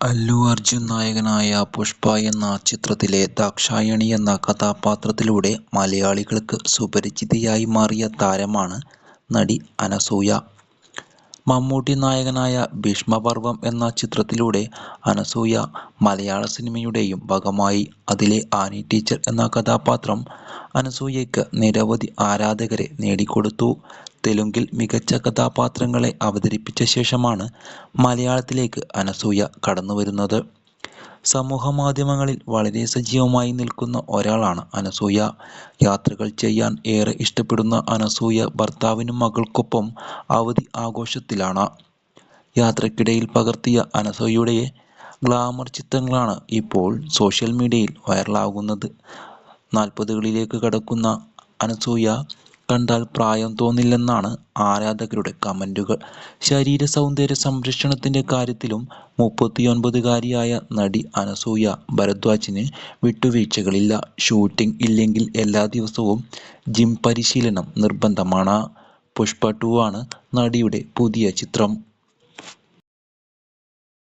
അല്ലു അർജുൻ നായകനായ പുഷ്പ എന്ന ചിത്രത്തിലെ ദാക്ഷായണി എന്ന കഥാപാത്രത്തിലൂടെ മലയാളികൾക്ക് സുപരിചിതയായി മാറിയ താരമാണ് നടി അനസൂയ. മമ്മൂട്ടി നായകനായ ഭീഷ്മപർവം എന്ന ചിത്രത്തിലൂടെ അനസൂയ മലയാള സിനിമയുടെയും ഭാഗമായി. അതിലെ ആനി ടീച്ചർ എന്ന കഥാപാത്രം അനസൂയയ്ക്ക് നിരവധി ആരാധകരെ നേടിക്കൊടുത്തു. തെലുങ്കിൽ മികച്ച കഥാപാത്രങ്ങളെ അവതരിപ്പിച്ച ശേഷമാണ് മലയാളത്തിലേക്ക് അനസൂയ കടന്നുവരുന്നത്. സമൂഹമാധ്യമങ്ങളിൽ വളരെ സജീവമായി നിൽക്കുന്ന ഒരാളാണ് അനസൂയ. യാത്രകൾ ചെയ്യാൻ ഏറെ ഇഷ്ടപ്പെടുന്ന അനസൂയ ഭർത്താവിനും മകൾക്കൊപ്പം അവധി ആഘോഷത്തിലാണ്. യാത്രക്കിടയിൽ പകർത്തിയ അനസൂയയുടെ ഗ്ലാമർ ചിത്രങ്ങളാണ് ഇപ്പോൾ സോഷ്യൽ മീഡിയയിൽ വൈറലാകുന്നത്. നാൽപ്പതുകളിലേക്ക് കടക്കുന്ന അനസൂയ കണ്ടാൽ പ്രായം തോന്നില്ലെന്നാണ് ആരാധകരുടെ കമന്റുകൾ ശരീര സൗന്ദര്യ സംരക്ഷണത്തിന്റെ കാര്യത്തിലും മുപ്പത്തിയൊൻപതുകാരിയായ നടി അനസൂയ ഭരദ്വാജിന് വിട്ടുവീഴ്ചകളില്ല. ഷൂട്ടിംഗ് ഇല്ലെങ്കിൽ എല്ലാ ദിവസവും ജിം പരിശീലനം നിർബന്ധമാണ്. പുഷ്പ ടു ആണ് നടിയുടെ പുതിയ ചിത്രം.